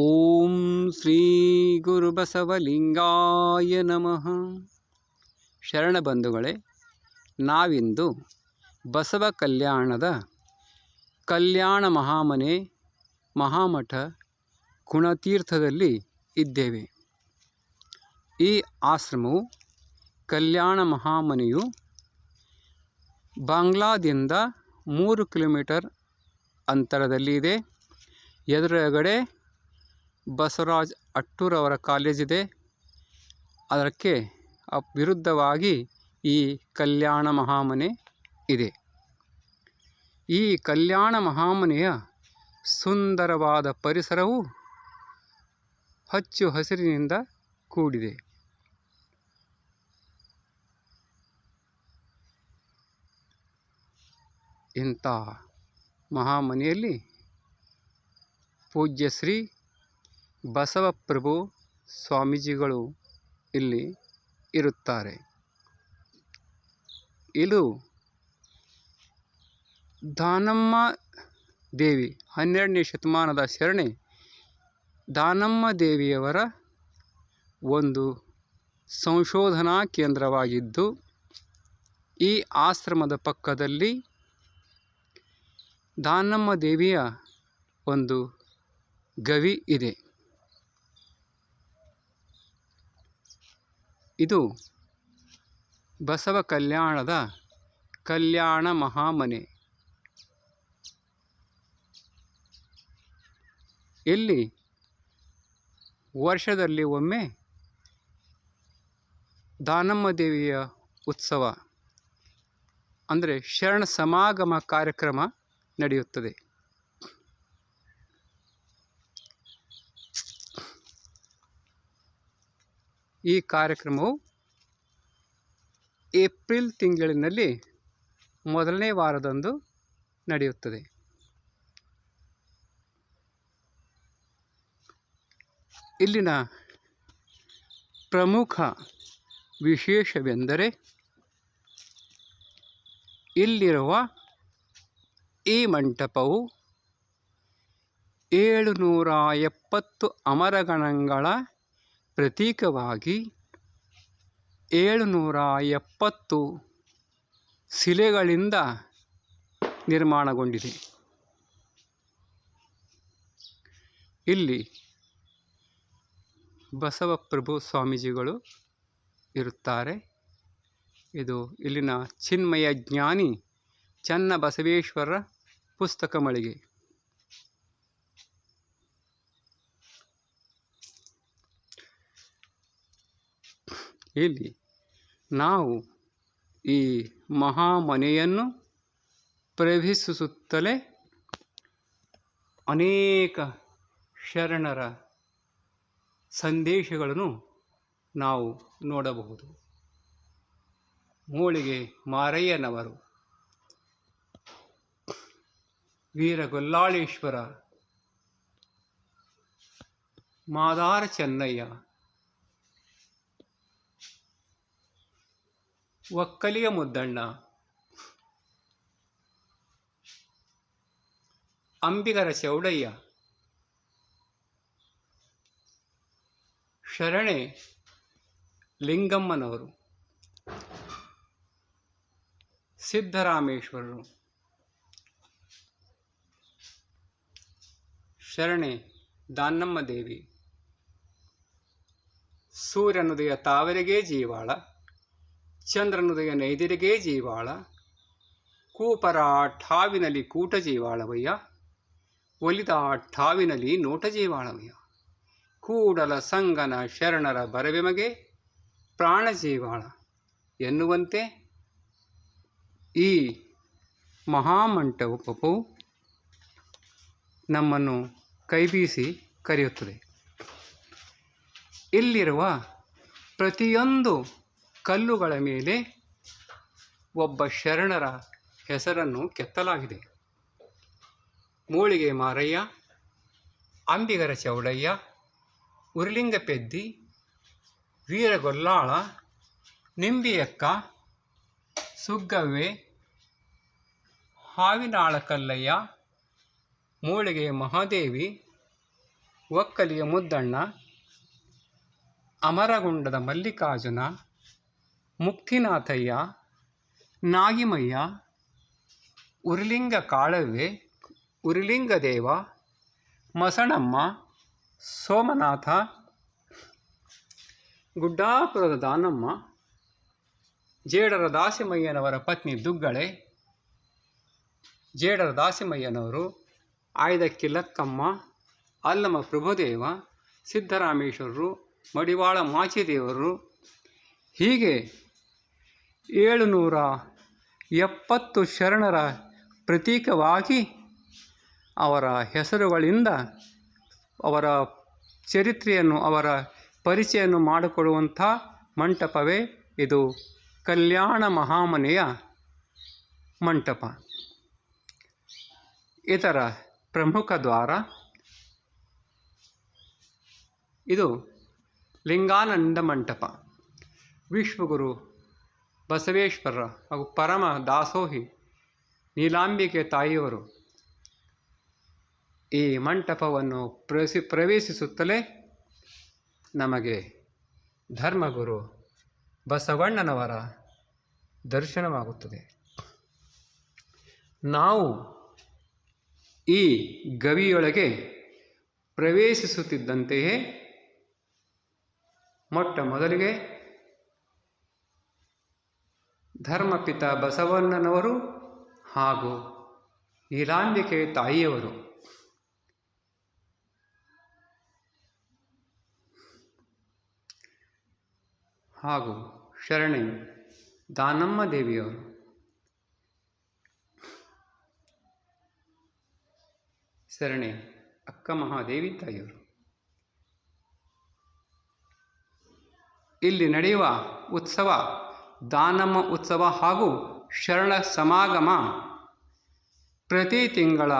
ಓಂ ಶ್ರೀ ಗುರುಬಸವಲಿಂಗಾಯ ನಮಃ ಶರಣಬಂಧುಗಳೇ ನಾವಿಂದು ಬಸವ ಕಲ್ಯಾಣದ ಕಲ್ಯಾಣ ಮಹಾಮನೆ, ಮಹಾಮಠ, ಗುಣತೀರ್ಥದಲ್ಲಿ ಇದ್ದೇವೆ. ಈ ಆಶ್ರಮವು ಕಲ್ಯಾಣ ಮಹಾಮನೆಯು ಬಾಂಗ್ಲಾದಿಂದ ಮೂರು ಕಿಲೋಮೀಟರ್ ಅಂತರದಲ್ಲಿದೆ. ಎದುರುಗಡೆ ಬಸವರಾಜ್ ಅಟ್ಟೂರವರ ಕಾಲೇಜಿದೆ ಅದಕ್ಕೆ ವಿರುದ್ಧವಾಗಿ ಈ ಕಲ್ಯಾಣ ಮಹಾಮನೆ ಇದೆ. ಈ ಕಲ್ಯಾಣ ಮಹಾಮನೆಯ ಸುಂದರವಾದ ಪರಿಸರವು ಹಚ್ಚು ಹಸಿರಿನಿಂದ ಕೂಡಿದೆ. ಇಂಥ ಮಹಾಮನೆಯಲ್ಲಿ ಪೂಜ್ಯ ಶ್ರೀ ಬಸವಪ್ರಭು ಸ್ವಾಮೀಜಿಗಳು ಇಲ್ಲಿ ಇರುತ್ತಾರೆ. ಇದು ದಾನಮ್ಮ ದೇವಿ ಹನ್ನೆರಡನೇ ಶತಮಾನದ ಶರಣೆ ದಾನಮ್ಮ ದೇವಿಯವರ ಒಂದು ಸಂಶೋಧನಾ ಕೇಂದ್ರವಾಗಿದ್ದು, ಈ ಆಶ್ರಮದ ಪಕ್ಕದಲ್ಲಿ ದಾನಮ್ಮ ದೇವಿಯ ಒಂದು ಗವಿ ಇದೆ. ಇದು ಬಸವ ಕಲ್ಯಾಣದ ಕಲ್ಯಾಣ ಮಹಾಮನೆ. ಇಲ್ಲಿ ವರ್ಷದಲ್ಲಿ ಒಮ್ಮೆ ದಾನಮ್ಮ ದೇವಿಯ ಉತ್ಸವ, ಅಂದರೆ ಶರಣ ಸಮಾಗಮ ಕಾರ್ಯಕ್ರಮ ನಡೆಯುತ್ತದೆ. ಈ ಕಾರ್ಯಕ್ರಮವು ಏಪ್ರಿಲ್ ತಿಂಗಳಿನಲ್ಲಿ ಮೊದಲನೇ ವಾರದಂದು ನಡೆಯುತ್ತದೆ. ಇಲ್ಲಿನ ಪ್ರಮುಖ ವಿಶೇಷವೆಂದರೆ ಇಲ್ಲಿರುವ ಈ ಮಂಟಪವು ಏಳುನೂರ ಎಪ್ಪತ್ತು ಅಮರಗಣಗಳ ಪ್ರತೀಕವಾಗಿ ಏಳುನೂರ ಎಪ್ಪತ್ತು ಶಿಲೆಗಳಿಂದ ನಿರ್ಮಾಣಗೊಂಡಿದೆ. ಇಲ್ಲಿ ಬಸವಪ್ರಭು ಸ್ವಾಮೀಜಿಗಳು ಇರುತ್ತಾರೆ. ಇದು ಇಲ್ಲಿನ ಚಿನ್ಮಯ ಜ್ಞಾನಿ ಚನ್ನ ಬಸವೇಶ್ವರ ಪುಸ್ತಕ ಮಳಿಗೆ. ಇಲ್ಲಿ ನಾವು ಈ ಮಹಾಮನೆಯನ್ನು ಪ್ರವೇಶಿಸುತ್ತಲೇ ಅನೇಕ ಶರಣರ ಸಂದೇಶಗಳನ್ನು ನಾವು ನೋಡಬಹುದು. ಮೂಳಿಗೆ ಮಾರಯ್ಯನವರು, ವೀರಗೊಲ್ಲಾಳೇಶ್ವರ, ಮಾದಾರ ಚೆನ್ನಯ್ಯ ಒಕ್ಕಲಿಯ ಮುದ್ದಣ್ಣ. ಅಂಬಿಗರ ಚೌಡಯ್ಯ ಶರಣೆ ಲಿಂಗಮ್ಮನವರು. ಸಿದ್ದರಾಮೇಶ್ವರರು ಶರಣೆ ದಾನಮ್ಮ ದೇವಿ ಸೂರ್ಯನುದಯ ತಾವರೆಗೆ ಜೀವಾಳ. ಚಂದ್ರನುದಯ ನೈದಿರಿಗೇ ಜೀವಾಳ ಕೂಪರ ಠಾವಿನಲ್ಲಿ ಕೂಟ ಜೀವಾಳವಯ್ಯ ಒಲಿದ ಠಾವಿನಲ್ಲಿ ನೋಟ ಜೀವಾಳವಯ್ಯ. ಕೂಡಲ ಸಂಗನ ಶರಣರ ಬರವೆಮಗೆ ಪ್ರಾಣ ಜೀವಾಳ ಎನ್ನುವಂತೆ ಈ ಮಹಾಮಂಟಪವು ನಮ್ಮನ್ನು ಕೈಬೀಸಿ ಕರೆಯುತ್ತದೆ. ಇಲ್ಲಿರುವ ಪ್ರತಿಯೊಂದು ಕಲ್ಲುಗಳ ಮೇಲೆ ಒಬ್ಬ ಶರಣರ ಹೆಸರನ್ನು ಕೆತ್ತಲಾಗಿದೆ. ಮೂಳಿಗೆ ಮಾರಯ್ಯ, ಅಂಬಿಗರ ಚೌಡಯ್ಯ ಉರ್ಲಿಂಗ ಪೆದ್ದಿ ವೀರಗೊಲ್ಲಾಳ, ನಿಂಬಿಯಕ್ಕ, ಸುಗ್ಗವ್ವೆ ಹಾವಿನಾಳ ಕಲ್ಲಯ್ಯ ಮೂಳಿಗೆ ಮಹಾದೇವಿ, ಒಕ್ಕಲಿಯ ಮುದ್ದಣ್ಣ, ಅಮರಗುಂಡದ ಮಲ್ಲಿಕಾರ್ಜುನ ಮುಕ್ತಿನಾಥಯ್ಯ, ನಾಗಿಮಯ್ಯ ಉರ್ಲಿಂಗ ಕಾಳವೆ ಉರ್ಲಿಂಗ ದೇವ ಮಸಣಮ್ಮ, ಸೋಮನಾಥ, ಗುಡ್ಡಾಪುರದ ದಾನಮ್ಮ, ಜೇಡರ ದಾಸಿಮಯ್ಯನವರ ಪತ್ನಿ ದುಗ್ಗಳೆ, ಜೇಡರ ದಾಸಿಮಯ್ಯನವರು ಆಯ್ದಕ್ಕಿ ಲಕ್ಕಮ್ಮ ಅಲ್ಲಮ ಪ್ರಭುದೇವ ಸಿದ್ದರಾಮೇಶ್ವರರು ಮಡಿವಾಳ ಮಾಚಿದೇವರು, ಹೀಗೆ ಏಳುನೂರ ಎಪ್ಪತ್ತು ಶರಣರ ಪ್ರತೀಕವಾಗಿ ಅವರ ಹೆಸರುಗಳಿಂದ ಅವರ ಚರಿತ್ರೆಯನ್ನು, ಅವರ ಪರಿಚಯವನ್ನು ಮಾಡಿಕೊಡುವಂಥ ಮಂಟಪವೇ ಇದು ಕಲ್ಯಾಣ ಮಹಾಮನೆಯ ಮಂಟಪ. ಇತರ ಪ್ರಮುಖ ದ್ವಾರ ಇದು ಲಿಂಗಾನಂದ ಮಂಟಪ. ವಿಶ್ವಗುರು ಬಸವೇಶ್ವರ ಹಾಗೂ ಪರಮ ದಾಸೋಹಿ ನೀಲಾಂಬಿಕೆ ತಾಯಿಯವರು ಈ ಮಂಟಪವನ್ನು ಪ್ರವೇಶಿ, ಪ್ರವೇಶಿಸುತ್ತಲೇ ನಮಗೆ ಧರ್ಮಗುರು ಬಸವಣ್ಣನವರ ದರ್ಶನವಾಗುತ್ತದೆ. ನಾವು ಈ ಗವಿಯೊಳಗೆ ಪ್ರವೇಶಿಸುತ್ತಿದ್ದಂತೆಯೇ ಮೊಟ್ಟ ಮೊದಲಿಗೆ ಧರ್ಮಪಿತ ಬಸವಣ್ಣನವರು ಹಾಗೂ ನೀಲಾಂಬಿಕೆ ತಾಯಿಯವರು. ಹಾಗೂ ಶರಣೆ ದಾನಮ್ಮ ದೇವಿಯವರು. ಶರಣೆ ಅಕ್ಕ ಮಹಾದೇವಿ ತಾಯಿಯವರು. ಇಲ್ಲಿ ನಡೆಯುವ ಉತ್ಸವ ದಾನಮ್ಮ ಉತ್ಸವ ಹಾಗೂ ಶರಣ ಸಮಾಗಮ. ಪ್ರತಿ ತಿಂಗಳ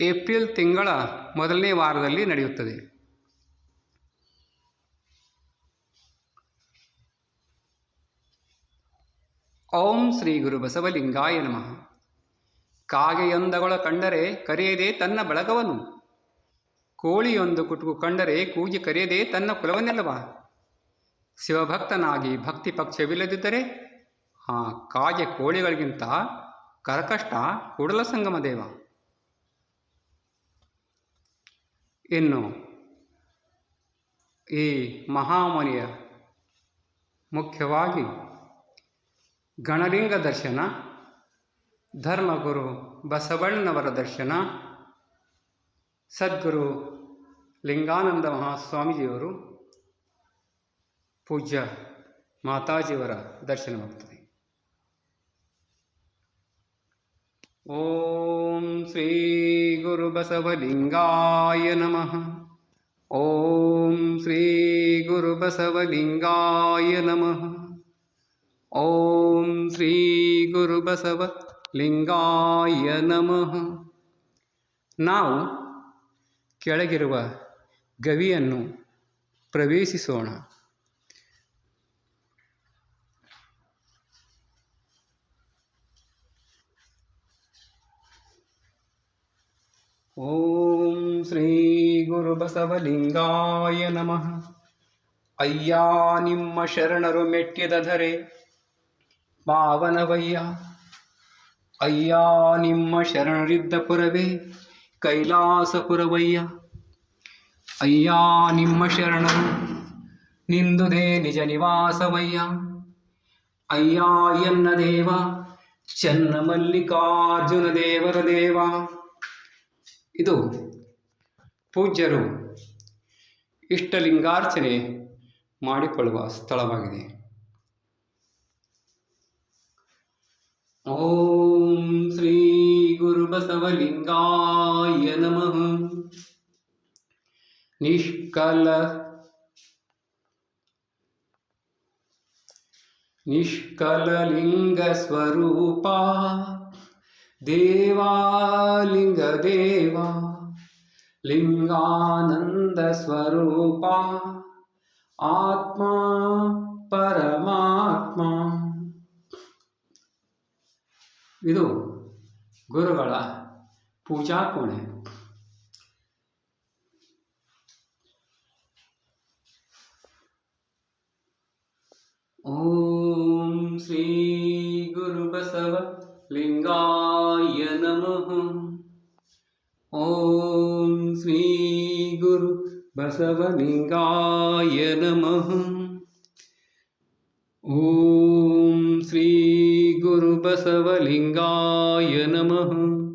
ಏಪ್ರಿಲ್ ತಿಂಗಳ ಮೊದಲನೇ ವಾರದಲ್ಲಿ ನಡೆಯುತ್ತದೆ. ಓಂ ಶ್ರೀ ಗುರು ಬಸವಲಿಂಗಾಯ ನಮಃ. ಕಾಗೆಯೊಂದಗಳ ಕಂಡರೆ ಕರೆಯದೆ ತನ್ನ ಬಳಗವನು. ಕೋಳಿಯೊಂದು ಕುಟುಕು ಕಂಡರೆ ಕೂಗಿ ಕರೆಯದೆ ತನ್ನ ಕುಲವನ್ನೆಲ್ಲವ. ಶಿವಭಕ್ತನಾಗಿ ಭಕ್ತಿ ಪಕ್ಷವಿಲ್ಲದಿದ್ದರೆ ಆ ಕಾಗೆ ಕೋಳಿಗಳಿಗಿಂತ ಕರಕಷ್ಟ ಕೂಡಲ ಸಂಗಮ ದೇವ. ಇನ್ನು ಈ ಮಹಾಮುನಿಯ ಮುಖ್ಯವಾಗಿ ಗಣಲಿಂಗ ದರ್ಶನ, ಧರ್ಮಗುರು ಬಸವಣ್ಣನವರ ದರ್ಶನ, ಸದ್ಗುರು ಲಿಂಗಾನಂದ ಮಹಾಸ್ವಾಮೀಜಿಯವರು ಪೂಜ್ಯ ಮಾತಾಜಿಯವರ ದರ್ಶನವಾಗ್ತದೆ ಓಂ ಶ್ರೀ ಗುರು ಬಸವಲಿಂಗಾಯ ನಮಃ. ಓಂ ಶ್ರೀ ಗುರು ಬಸವಲಿಂಗಾಯ ನಮಃ. ಓಂ ಶ್ರೀ ಗುರು ಬಸವ ಲಿಂಗಾಯ ನಮಃ. ನಾವು ಕೆಳಗಿರುವ ಗವಿಯನ್ನು ಪ್ರವೇಶಿಸೋಣ. ಓಂ ಶ್ರೀ ಗುರುಬಸವಲಿಂಗಾಯ ನಮಃ ಅಯ್ಯ ನಿಮ್ಮ ಶರಣರು ಮೆಟ್ಟಿದ ಧರೆ ಪಾವನವಯ್ಯ ಅಯ್ಯ ನಿಮ್ಮ ಶರಣರಿದ್ದ ಪುರವೇ ಕೈಲಾಸಪುರವಯ್ಯ ಅಯ್ಯ ನಿಮ್ಮ ಶರಣರು ನಿಂದುದೇ ನಿಜ ನಿವಾಸವಯ್ಯ ಅಯ್ಯ ಎನ್ನ ದೇವ ಚನ್ನ ಮಲ್ಲಿಕಾರ್ಜುನ ದೇವರ ದೇವ ಇದು ಪೂಜ್ಯರು ಇಷ್ಟಲಿಂಗಾರ್ಚನೆ ಮಾಡಿಕೊಳ್ಳುವ ಸ್ಥಳವಾಗಿದೆ. ಓಂ ಶ್ರೀ ಗುರುಬಸವಲಿಂಗಾಯ ನಮಃ. ನಿಷ್ಕಲ ನಿಷ್ಕಲಲಿಂಗ ಸ್ವರೂಪ. ದೇವಾಲಿಂಗ ದೇವಾ, ಲಿಂಗಾನಂದ ಸ್ವರೂಪ, ಆತ್ಮ, ಪರಮಾತ್ಮ. ಇದು ಗುರುಗಳ ಪೂಜಾ ಕೋಣೆ. ಓಂ ಶ್ರೀ ಗುರು ಬಸವ ಲಿಂಗಾ ನಮಃ ಓಂ ಶ್ರೀ ಗುರು ಬಸವಲಿಂಗಾಯ ನಮಃ ಓಂ ಶ್ರೀ ಗುರು ಬಸವಲಿಂಗಾಯ ನಮಃ